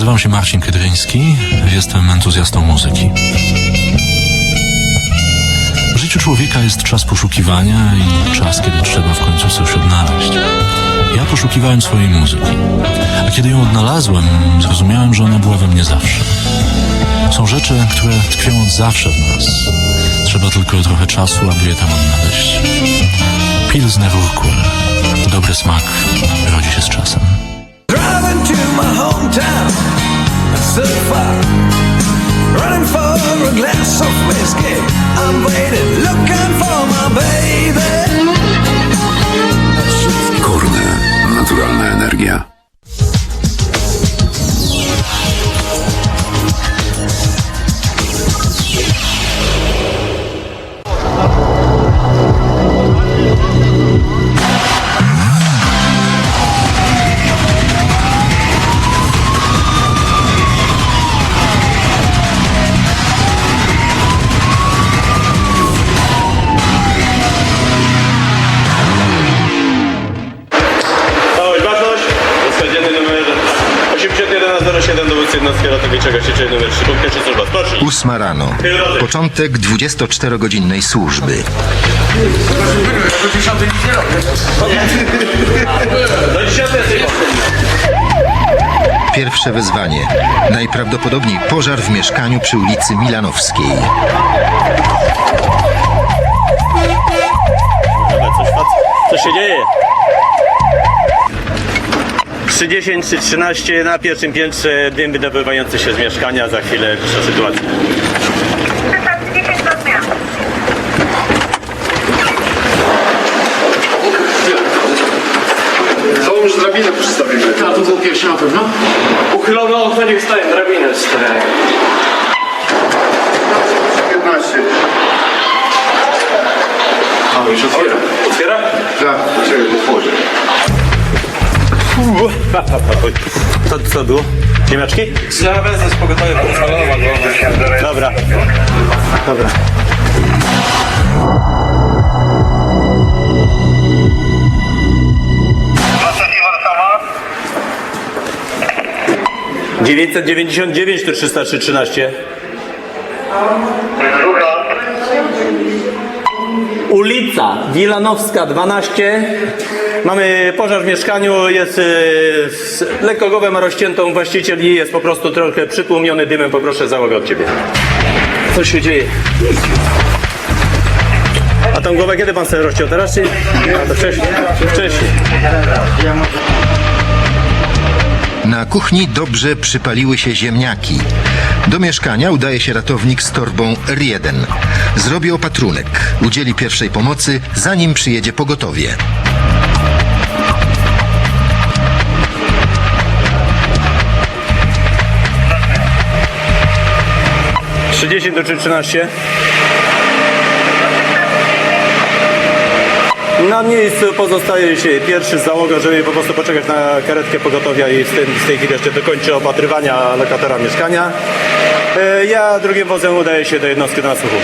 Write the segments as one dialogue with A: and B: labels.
A: Nazywam się Marcin Kydryński, jestem entuzjastą muzyki. W życiu człowieka jest czas poszukiwania i czas, kiedy trzeba w końcu coś odnaleźć. Ja poszukiwałem swojej muzyki, a kiedy ją odnalazłem, zrozumiałem, że ona była we mnie zawsze. Są rzeczy, które tkwią od zawsze w nas. Trzeba tylko trochę czasu, aby je tam odnaleźć. Pilsner Urquell. Dobry smak rodzi się z czasem.
B: To my so far. Running for a glass of whiskey. I'm waiting, looking for my baby.
C: Korne. Naturalna energia.
D: Jednostki ratowniczego sieci numer 3. Punkt pierwszy służba. Spocznij.
E: Ósma rano. Początek 24-godzinnej służby.
D: Do 10 jesteś
E: Pierwsze wezwanie. Najprawdopodobniej pożar w mieszkaniu przy ulicy Milanowskiej.
D: Coś, co się dzieje? 310 czy 13 na pierwszym piętrze dym wydobywający się z mieszkania. Za chwilę wyższa sytuacja.
F: 10.
G: To już drabinę przystawimy.
H: A to było pierwsze na pewno?
G: Uchylono okno, niech staje drabinę czterech. 15. A, już otwiera.
D: Otwiera?
G: Tak, czekaj, otworzę.
D: Co, co było? Ziemniaczki?
G: Trzeba wezwać pogotowie, bo uchylono go.
D: Dobra. Dobra. Dziewięćset dziewięćdziesiąt dziewięć to trzysta trzy trzynaście. Ulica Wilanowska 12. Mamy pożar w mieszkaniu, jest z lekko głowę rozciętą właściciel i jest po prostu trochę przytłumiony dymem. Poproszę załogę od ciebie. Co się dzieje? A tą głowę kiedy pan sobie rozciął? Teraz czy? A to wcześniej. Wcześniej.
E: Na kuchni dobrze przypaliły się ziemniaki. Do mieszkania udaje się ratownik z torbą R1. Zrobi opatrunek, udzieli pierwszej pomocy, zanim przyjedzie pogotowie.
D: 30 do 13. Na miejscu pozostaje się pierwszy z załogą, żeby po prostu poczekać na karetkę pogotowia i z, tym, z tej chwili jeszcze dokończę opatrywania lokatora mieszkania. E, Ja drugim wozem udaję się do jednostki na nasłuchu.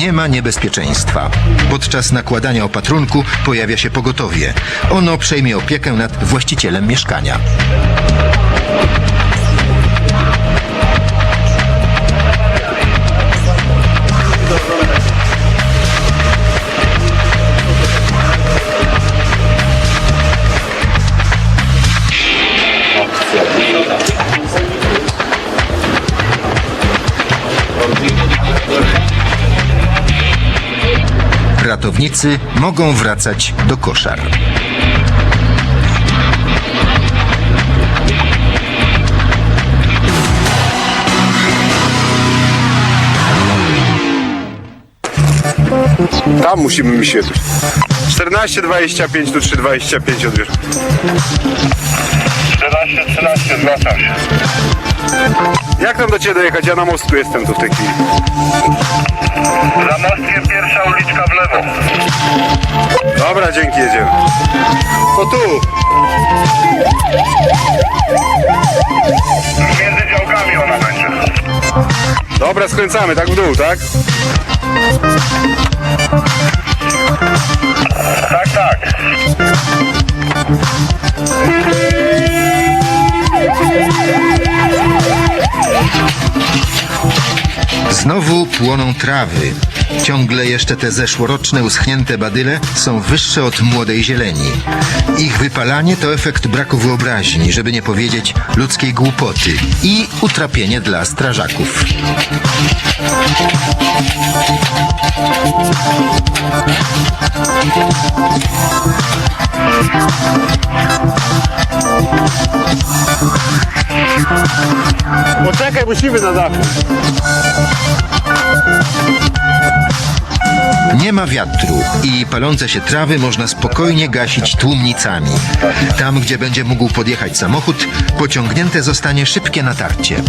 E: Nie ma niebezpieczeństwa. Podczas nakładania opatrunku pojawia się pogotowie. Ono przejmie opiekę nad właścicielem mieszkania. Ratownicy mogą wracać do koszar.
G: Tam musimy mi świecić. 14, 25, tu 3, 25 odbierz.
F: 14, 13, zwracam się.
G: Jak tam do Ciebie dojechać? Ja na mostku jestem tu w tej chwili.
F: Za mostkiem pierwsza uliczka w lewo.
G: Dobra, dzięki, jedziemy. To tu.
F: Między działkami ona będzie.
G: Dobra, skręcamy, tak w dół, tak?
F: Tak, tak.
E: Znowu płoną trawy. Ciągle jeszcze te zeszłoroczne uschnięte badyle są wyższe od młodej zieleni. Ich wypalanie to efekt braku wyobraźni, żeby nie powiedzieć ludzkiej głupoty i utrapienie dla strażaków.
G: Poczekaj, musimy na dachu.
E: Nie ma wiatru i palące się trawy można spokojnie gasić tłumnicami. Tam, gdzie będzie mógł podjechać samochód, pociągnięte zostanie szybkie natarcie.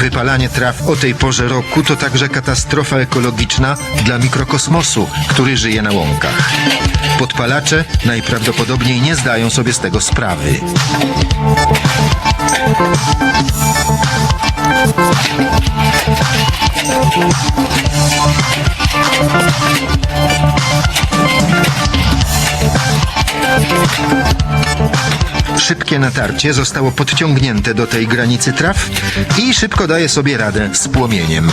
E: Wypalanie traw o tej porze roku to także katastrofa ekologiczna dla mikrokosmosu, który żyje na łąkach. Podpalacze najprawdopodobniej nie zdają sobie z tego sprawy. Szybkie natarcie zostało podciągnięte do tej granicy traw i szybko daje sobie radę z płomieniem.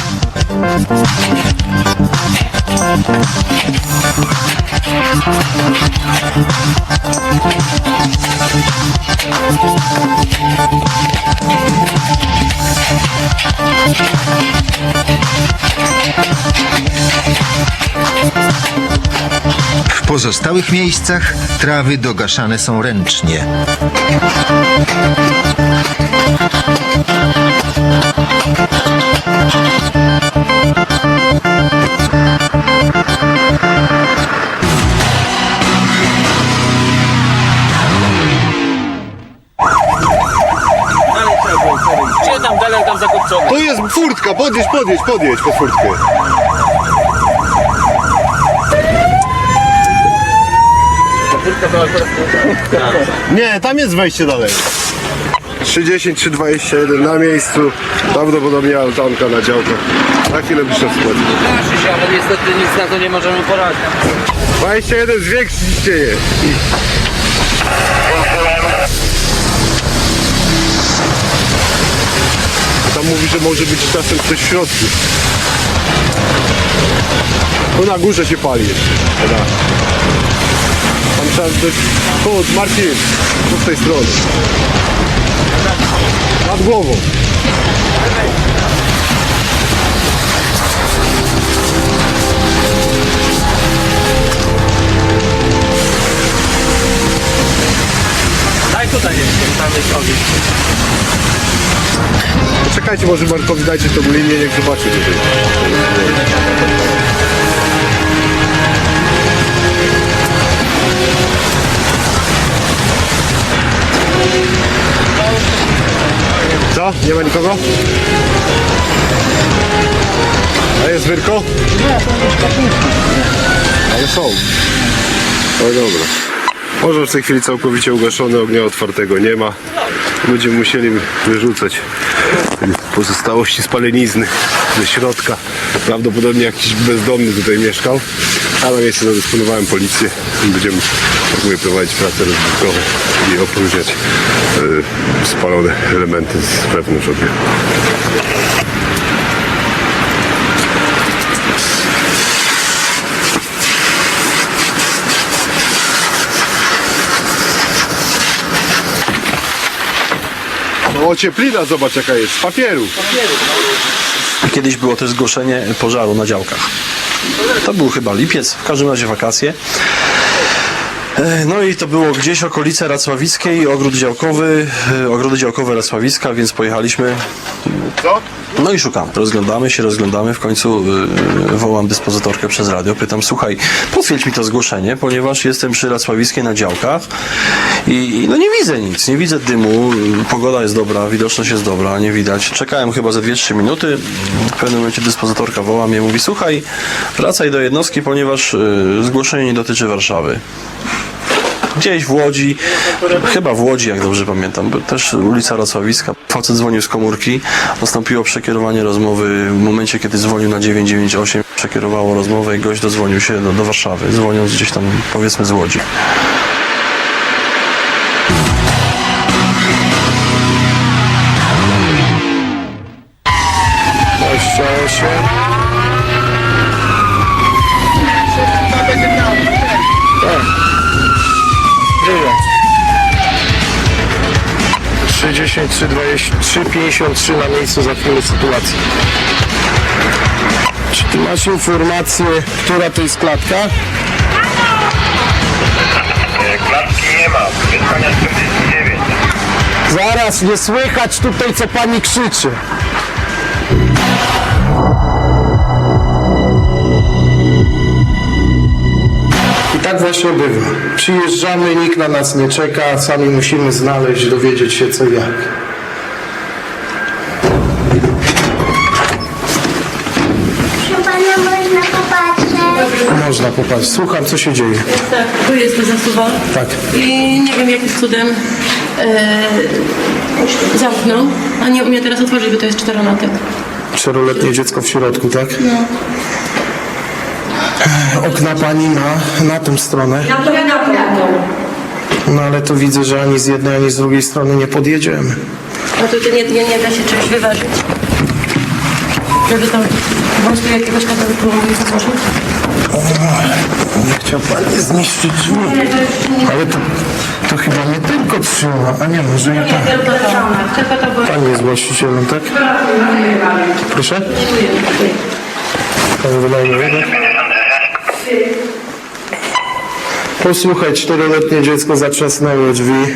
E: W pozostałych miejscach trawy dogaszane są ręcznie.
G: Furtka, podjedź, podjedź, podjedź pod furtkę. Nie, tam jest wejście dalej. 310, 321 na miejscu. Prawdopodobnie altanka na działkach. Na chwilę byś to wskładł.
D: Proszę się, ale niestety nic na to nie możemy poradzić.
G: 21 zwiększyć ciśnienie. Mówi, że może być czasem coś w środku. Tu na górze się pali. Dobra. Tam trzeba dać chód, Marcin, tu z tej strony. Nad głową.
D: Daj tutaj jest, tam jest ogień.
G: Poczekajcie, może Markowi dajcie tą linię, niech zobaczy tutaj. Co? Nie ma nikogo? A jest wyrko? Ale są. No dobra. Może w tej chwili całkowicie ugaszony, ognia otwartego nie ma. Będziemy musieli wyrzucać pozostałości spalenizny ze środka. Prawdopodobnie jakiś bezdomny tutaj mieszkał. A na miejsce zadysponowałem policję. Będziemy mówię, prowadzić prace rozbiórkowe i opróżniać e, spalone elementy z wewnątrz obiektu. Ocieplina, zobacz jaka jest, z papieru.
H: Kiedyś było też zgłoszenie pożaru na działkach. To był chyba lipiec, w każdym razie wakacje. E, No i to było gdzieś okolice Racławickiej, ogród działkowy, e, ogrody działkowe Racławiska, więc pojechaliśmy. No i szukamy, rozglądamy się, rozglądamy, w końcu e, wołam dyspozytorkę przez radio, pytam, słuchaj, potwierdź mi to zgłoszenie, ponieważ jestem przy Racławickiej na działkach i no nie widzę nic, nie widzę dymu, pogoda jest dobra, widoczność jest dobra, nie widać. Czekałem chyba ze 2-3 minuty, w pewnym momencie dyspozytorka woła mnie, mówi, słuchaj, wracaj do jednostki, ponieważ e, zgłoszenie nie dotyczy Warszawy. Gdzieś w Łodzi, chyba w Łodzi, jak dobrze pamiętam, bo też ulica Racławicka. Facet dzwonił z komórki, nastąpiło przekierowanie rozmowy w momencie, kiedy dzwonił na 998, przekierowało rozmowę i gość dodzwonił się do, do Warszawy, dzwoniąc gdzieś tam, powiedzmy, z Łodzi.
I: 30, 3, 23, 53 na miejscu za chwilę sytuacji. Czy ty masz informację, która to jest klatka?
F: E, Klatki nie ma. Mieszkania 49.
I: Zaraz, nie słychać tutaj, co pani krzyczy. I tak właśnie bywa. Przyjeżdżamy, nikt na nas nie czeka, sami musimy znaleźć, dowiedzieć się co i jak.
J: Można popatrzeć.
I: Słucham, co się dzieje.
K: Tak, tu jest to zasuwa.
I: Tak.
K: I nie wiem jakim cudem e, zamknął, a nie umie teraz otworzyć, bo to jest czterolatek.
I: Czteroletnie dziecko w środku, tak? No. Okna pani ma na tą stronę. No ale to widzę, że ani z jednej, ani z drugiej strony nie podjedziemy.
K: A tutaj nie, nie, nie da się czymś wyważyć. Żeby tam po prostu jakiegoś kawałku nie założyć.
I: Nie chciał pani zniszczyć drzwi. Ale to, to chyba nie tylko trzyma, a nie może i tak. Pani jest właścicielem, tak? Proszę? Pani wynajmuje, tak? Posłuchaj, czteroletnie dziecko zatrzasnęło drzwi.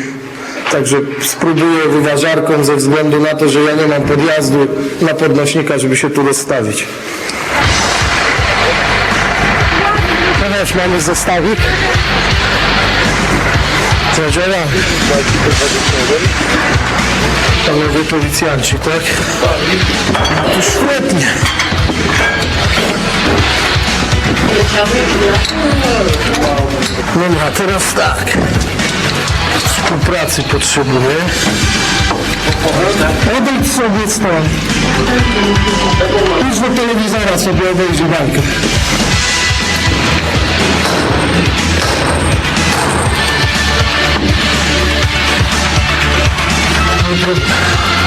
I: Także spróbuję wyważarką ze względu na to, że ja nie mam podjazdu na podnośnika, żeby się tu rozstawić. Teraz mamy zestawik. Zadziała. Panowie policjanci, tak? No to świetnie. No a teraz tak. Współpracy potrzebuję. Odejdź sobie stąd. Idź do telewizora sobie Thank you.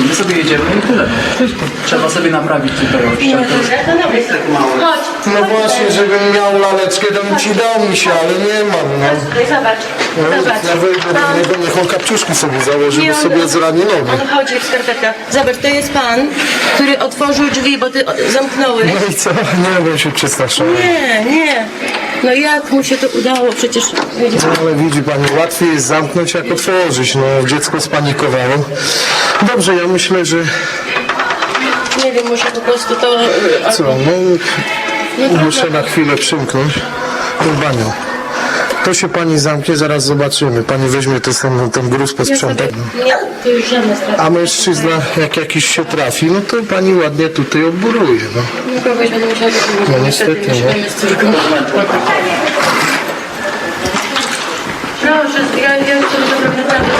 L: Powiedz, my sobie jedziemy i tyle. Trzeba sobie naprawić tutaj ściankę.
I: No właśnie, żebym miał laleczkę, to bym ci dał mi się, ale nie mam, no.
K: Tutaj zobacz, zobacz.
I: Ja wejdę do niego, niech on kapciuszki sobie założy, bo sobie zrani nogę.
K: On chodzi w skarpetkach. Zobacz, to jest pan, który otworzył drzwi, bo ty o- zamknąłeś.
I: No i co? Nie wiem, się przestraszyłem.
K: Nie, nie. No jak mu się to udało? Przecież
I: No ale widzi pani, łatwiej jest zamknąć jak otworzyć. No, dziecko spanikowało. Dobrze, ja myślę, że
K: nie wiem, muszę po prostu to...
I: co, no muszę na chwilę przymknąć tą banią. To się pani zamknie, zaraz zobaczymy. Pani weźmie ten, ten, ten gruz
K: Ja
I: posprząta.
K: sobie, nie, to już żadne sprawy.
I: A mężczyzna, jak jakiś się trafi, no to pani ładnie tutaj obburuje. No.
K: No kogoś będę musiała.
I: No niestety,
K: Wtedy mieszkamy z córką. Proszę, ja, ja już to naprawdę.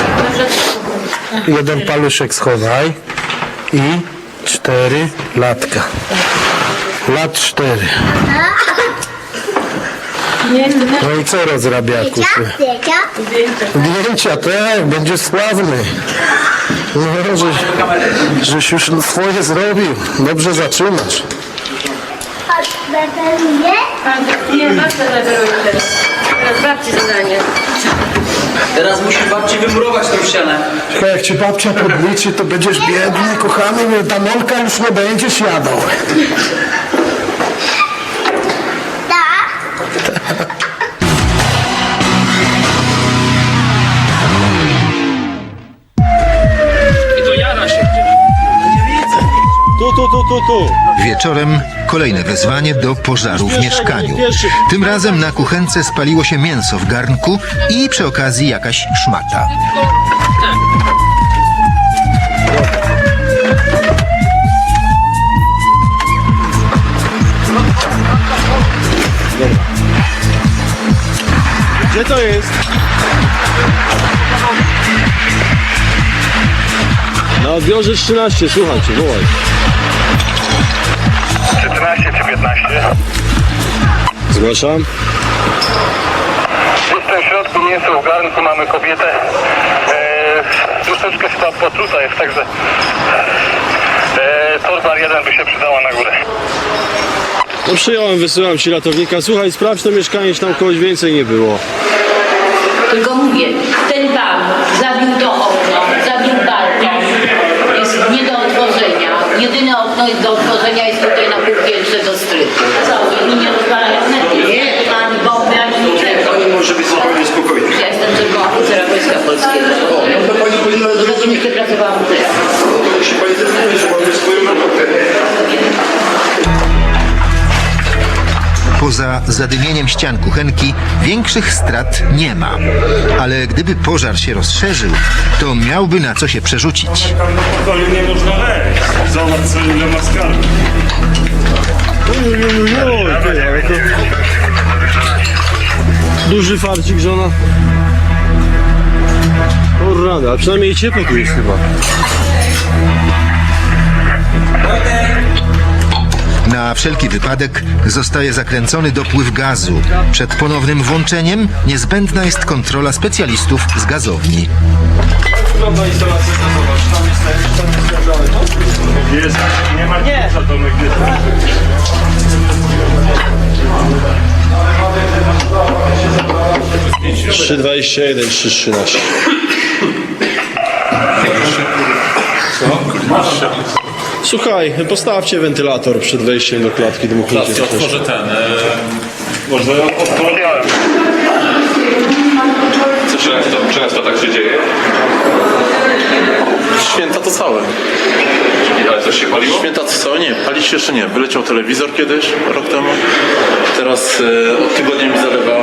I: Jeden paluszek schowaj i cztery latka. Lat cztery.
K: Nie, to nie.
I: No i co rozrabiaku?
J: Wiecie?
I: Zdjęcia, tak, będzie sławny. No, żeś, żeś już swoje zrobił. Dobrze zaczynasz.
J: Chodź, bebeluję.
K: Nie, babcia zabioruje teraz. Teraz babci zadanie.
L: Teraz musi babci wymurować tą ścianę.
I: Jak ci babcia podliczy, to będziesz biedny, kochany, ta molka już nie będziesz jadał.
H: Tu, tu, tu.
E: Wieczorem kolejne wezwanie do pożaru w mieszkaniu. Tym razem na kuchence spaliło się mięso w garnku i przy okazji jakaś szmata.
H: Gdzie to jest? Na odbiorze 13, słuchajcie, wołaj.
F: Czy 13 czy 15?
H: Zgłaszam.
F: Jestem w środku, mięso w garnku, mamy kobietę. Eee, troszeczkę chyba potruta jest, także... Eee, torba jeden by się przydała na górę.
H: No przyjąłem, wysyłam ci ratownika. Słuchaj, sprawdź to mieszkanie, czy tam kogoś więcej nie było.
M: Tylko mówię, ten pan zabił to okno, zabił balkon, jest nie do otworzenia. Jedyne okno jest do otworzenia jest tutaj na półpiętrze do strychu. Co, i nie rozwalają Nie, ani bomby, ani niczego.
N: Pani może być zupełnie spokojna.
M: Ja jestem tylko oficera Wojska Polskiego.
N: To pani powinna
M: Do
N: zrozumieć.
M: nie pracowałam w tyle.
N: Jeśli pani decyduje, że mamy swoją robotę.
E: Poza zadymieniem ścian kuchenki większych strat nie ma. Ale gdyby pożar się rozszerzył, to miałby na co się przerzucić.
F: pokoju nie można wejść. Zobacz co ile ma skarb.
H: Duży farcik żona. O rada, ale przynajmniej ciepło tu jest chyba.
E: Na wszelki wypadek zostaje zakręcony dopływ gazu. Przed ponownym włączeniem niezbędna jest kontrola specjalistów z gazowni.
F: Jest, nie ma nie. to
H: Trzy dwadzieścia jeden, trzy trzynaście. Słuchaj, postawcie wentylator przed wejściem do klatki, dmuchnięcie. to też.
O: ten.
F: Można ją odmawiałem.
O: Co często, często tak się dzieje?
N: To całe.
O: Ale coś się paliło?
N: Święta to całe nie, palić się jeszcze nie. Wyleciał telewizor kiedyś, rok temu. Teraz e, od tygodnia mi zalewa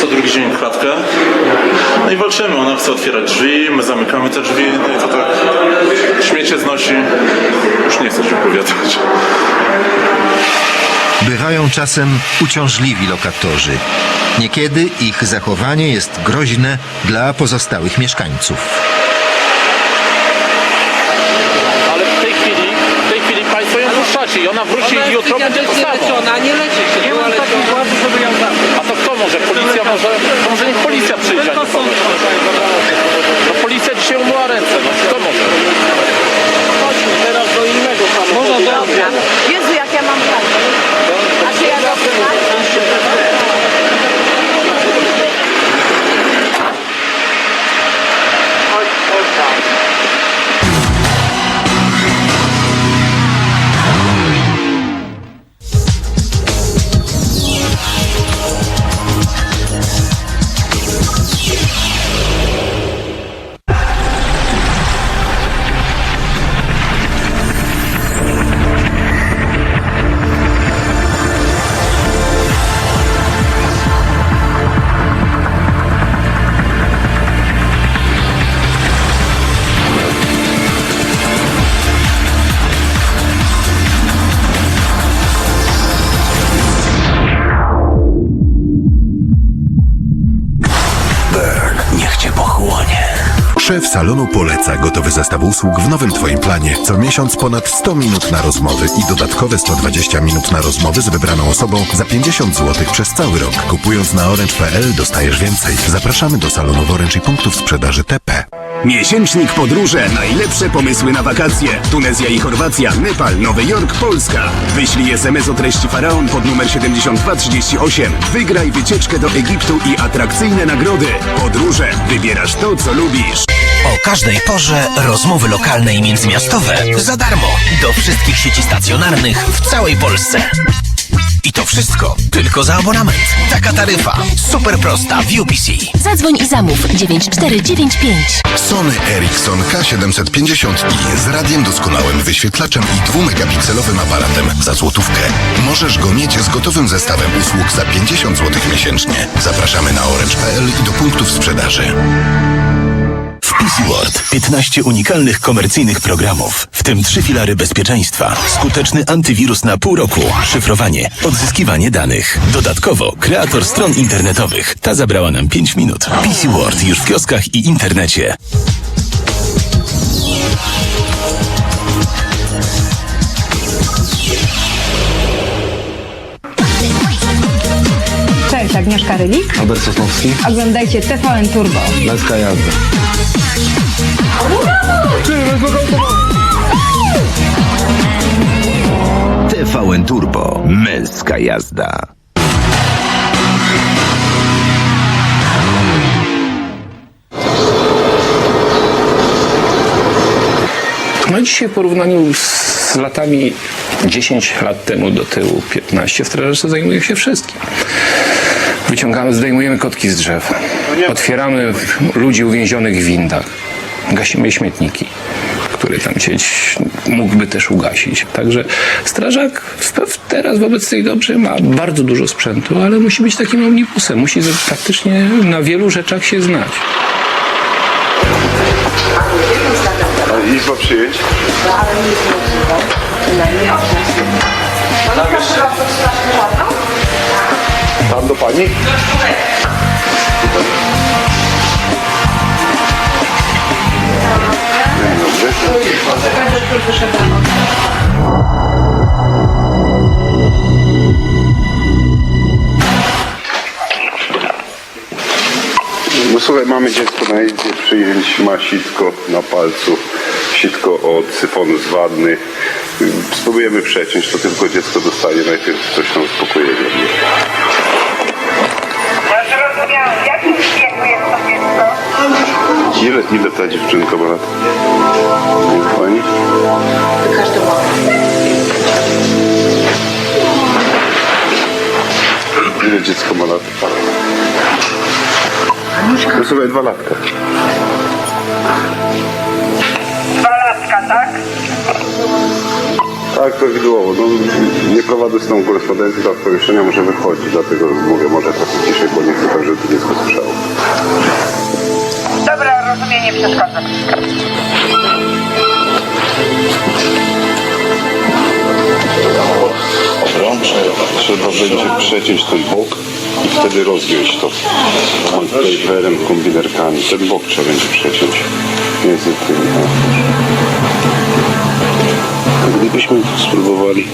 N: co drugi dzień klatkę. No i walczymy, ona chce otwierać drzwi, my zamykamy te drzwi, no i to tak śmiecie znosi. Już nie chcę się opowiadać.
E: Bywają czasem uciążliwi lokatorzy. Niekiedy ich zachowanie jest groźne dla pozostałych mieszkańców.
N: Ale w tej chwili, w tej chwili Państwo ją puszczacie i ona wróci i jutro będzie samo.
P: nie leci się.
C: Salonu poleca gotowy zestaw usług w nowym Twoim planie. Co miesiąc ponad 100 minut na rozmowy i dodatkowe 120 minut na rozmowy z wybraną osobą za 50 zł przez cały rok. Kupując na orange.pl dostajesz więcej. Zapraszamy do salonów Orange i punktów sprzedaży TP.
Q: Miesięcznik Podróże. Najlepsze pomysły na wakacje. Tunezja i Chorwacja, Nepal, Nowy Jork, Polska. Wyślij SMS o treści Faraon pod numer 7238. Wygraj wycieczkę do Egiptu i atrakcyjne nagrody. Podróże. Wybierasz to, co lubisz.
R: O każdej porze rozmowy lokalne i międzymiastowe za darmo do wszystkich sieci stacjonarnych w całej Polsce. I to wszystko tylko za abonament. Taka taryfa. Super prosta w UPC.
S: Zadzwoń i zamów 9495.
C: Sony Ericsson K750i z radiem doskonałym wyświetlaczem i dwumegapikselowym aparatem za złotówkę. Możesz go mieć z gotowym zestawem usług za 50 zł miesięcznie. Zapraszamy na orange.pl i do punktów sprzedaży.
Q: PC World 15 unikalnych komercyjnych programów, w tym trzy filary bezpieczeństwa, skuteczny antywirus na pół roku, szyfrowanie, odzyskiwanie danych. Dodatkowo kreator stron internetowych. Ta zabrała nam 5 minut. PC World już w kioskach i internecie.
T: Agnieszka Rylik.
G: Albert Sosnowski.
T: Oglądajcie TVN Turbo.
G: Męska jazda.
Q: TVN Turbo. Męska jazda.
U: No dzisiaj w porównaniu z latami 10 lat temu do tyłu, 15, w strażacy zajmuje się wszystkim. Wyciągamy, zdejmujemy kotki z drzew, otwieramy ludzi uwięzionych w windach, gasimy śmietniki, które tam sieć mógłby też ugasić. Także strażak teraz wobec tej dobrze ma bardzo dużo sprzętu, ale musi być takim omnibusem, musi faktycznie na wielu rzeczach się znać.
G: Izba przyjęć. Tam do pani? No słuchaj, mamy dziecko na izbie przyjęć, ma sitko na palcu, sitko od syfonu z. Spróbujemy przeciąć, to tylko dziecko dostanie najpierw coś tam uspokojenia. Ile, ile ta dziewczynka ma lat? Nie, Pani? Ile dziecko ma lat? No słuchaj, dwa latka.
P: Dwalatka, tak?
G: Tak, prawidłowo. No, nie prowadzę z tą korespondencję, ta pomieszczenia muszę wychodzić, dlatego mówię może trochę ciszej, bo nie chcę tak, żeby dziecko słyszało.
P: Dobra, rozumiem, nie przeszkadzam.
G: Trzeba będzie przeciąć ten bok i wtedy rozgiąć to paperem, kombinerkami. Ten bok trzeba będzie przeciąć między tymi. A Gdybyśmy spróbowali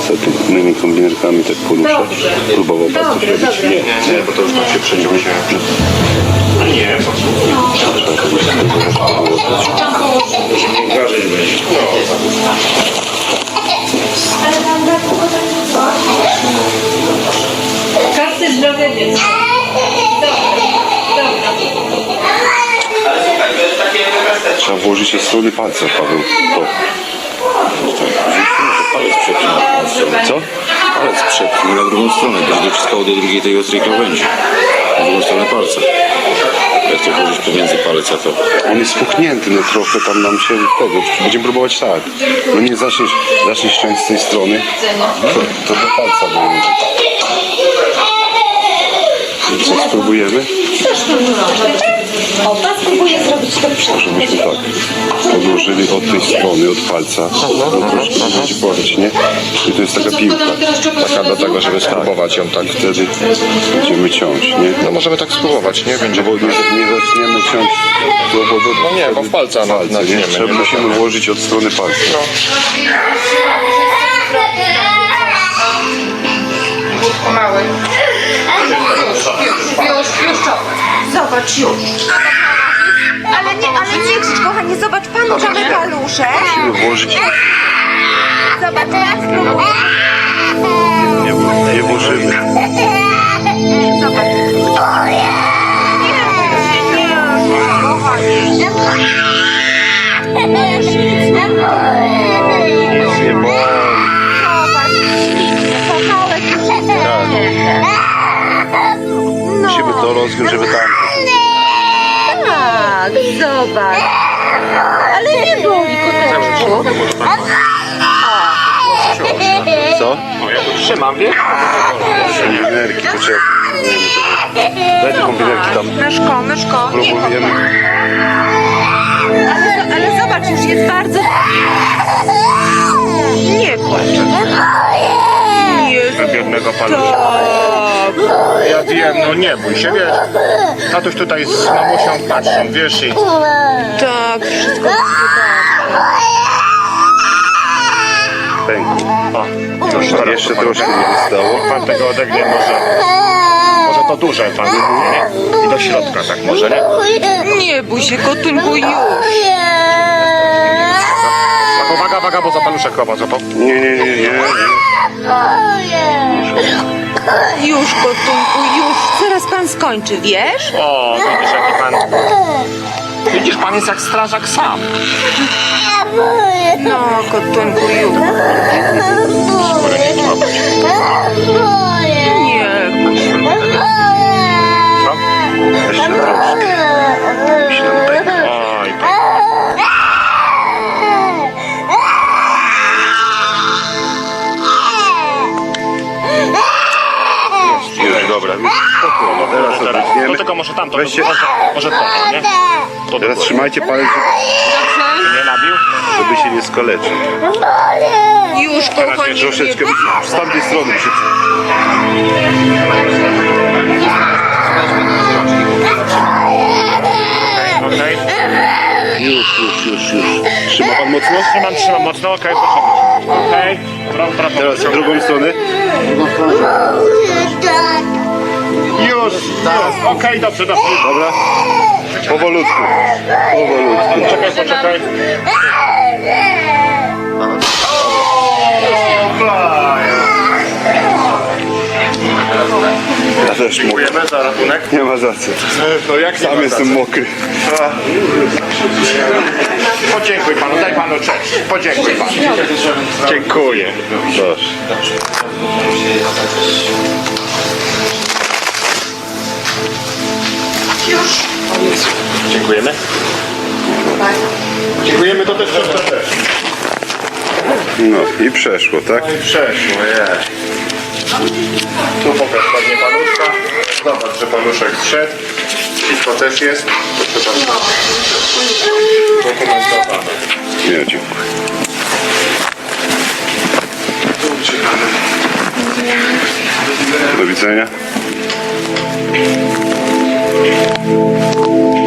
G: z tymi kombinerkami tak poruszać, próbował coś robić? Nie, nie, bo to już tak się przeciąży. Nie, po.
P: Każdy zdrowie dziecko.
G: Trzeba włożyć od strony palca, Paweł. To.
O: Palec przepchnął.
G: Co?
O: Palec przepchnął na drugą stronę. Będzie dociskało do drugiej tej ostrej krawędzi. Na drugą stronę palca. Jak to włożyć pomiędzy palec, a to...
G: On jest spuchnięty, no trochę tam nam się tego. Będziemy próbować tak. No nie zaczniesz, zaczniesz ściąć z tej strony, to, to do palca będzie. Co spróbujemy?
P: O, pan spróbuje zrobić to
G: Może byśmy tak odłożyli od tej strony, od palca. No troszkę będzie boleć, nie? I to jest taka piłka. Taka dlatego, żeby spróbować ją tak wtedy będziemy ciąć, nie? No możemy tak spróbować, nie? Będzie bo nie, nie zaczniemy ciąć do wodu. No nie, bo w palca palce, nie? Trzeba musimy włożyć od strony palca.
P: Mały. Już, już, już, Zobacz już. Ale nie, ale nie krzycz, kochanie, zobacz, panu damy paluszek.
G: Musimy włożyć.
P: Zobacz, teraz spróbuj.
G: Nie, wło- nie włożymy.
P: Zobacz. Nie, nie, nie, kochanie.
G: Nic nie boli.
P: Zobacz,
G: śliczny kawałek. Tak. To rozgryźć, żeby tam
P: tak, zobacz. Ale nie boli koteczku.
G: Co?
O: No ja tu trzymam, wiesz?
G: Kombinerki, poczekaj. Daj te kombinerki tam.
P: Myszko, myszko. Nie,
G: Próbujemy.
P: ale, ale zobacz, już jest bardzo... Nie płacz.
O: Na biednego paluszka. Ja wiem, no nie bój się, wiesz. Tatuś tutaj z mamusią patrzą, wiesz i...
P: Tak, wszystko
G: Pękł.
O: O, już teraz
G: Jeszcze
O: pan-
G: troszkę nie wystało.
O: Pan tego odegnie może... Może to duże pan, nie? I do środka tak może, nie?
P: Nie bój się, kotuńku, już.
O: Tak, uwaga, uwaga, bo za paluszek chowa, złapał.
G: Nie, nie, nie, nie. nie.
P: Już, kotuńku, już. Zaraz pan skończy, wiesz?
O: O, widzisz jaki pan... Widzisz, pan jest jak strażak sam.
P: No, kotuńku, już.
O: Nie. Co?
G: Jeszcze troszkę. Myślę,
O: no tylko może tamto,
G: Weźcie.
O: może, może to, nie? To
G: Teraz trzymajcie palec,
O: nie nabił?
G: żeby się nie skaleczył.
P: Już, kochanie,
G: Troszeczkę z tamtej strony. Przy...
O: Okej.
G: Już, już, już, już. Trzyma pan mocno?
O: Trzymam, trzymam mocno, okej, poczekaj. Okej, prawo.
G: Teraz w drugą stronę.
O: Już, już, okej, dobrze, dobrze.
G: Dobra. Powolutku. Powolutku.
O: Poczekaj, poczekaj.
G: Ja też mokry.
O: Dziękujemy za rachunek.
G: Nie ma za co.
O: No jak
G: Sam jestem mokry.
O: Podziękuj panu, daj panu cześć. Podziękuj panu. Dziękuję.
G: Proszę.
O: Dziękujemy. Dziękujemy, to też wszystko też.
G: No i przeszło, tak?
O: No i przeszło, je. Tu pokaż ładnie paluszka. Zobacz, że paluszek zszedł. Wszystko też jest. Proszę bardzo. Dokumentowane.
G: Nie, dziękuję. Do widzenia. Thank you.